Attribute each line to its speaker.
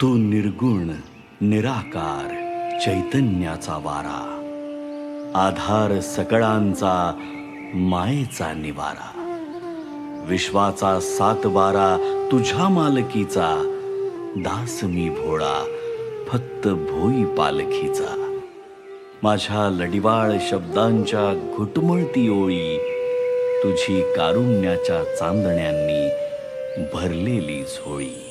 Speaker 1: तू निर्गुण निराकार चैतन्याचा वारा. आधार सकळांचा मायेचा निवारा. विश्वाचा सात बारा तुझ्या मालकीचा. दास मी भोळा फक्त भोई पालखीचा. माझ्या लडिवाळ शब्दांच्या घुटमळती ओळी तुझी कारुण्याच्या चांदण्यांनी भरलेली झोळी.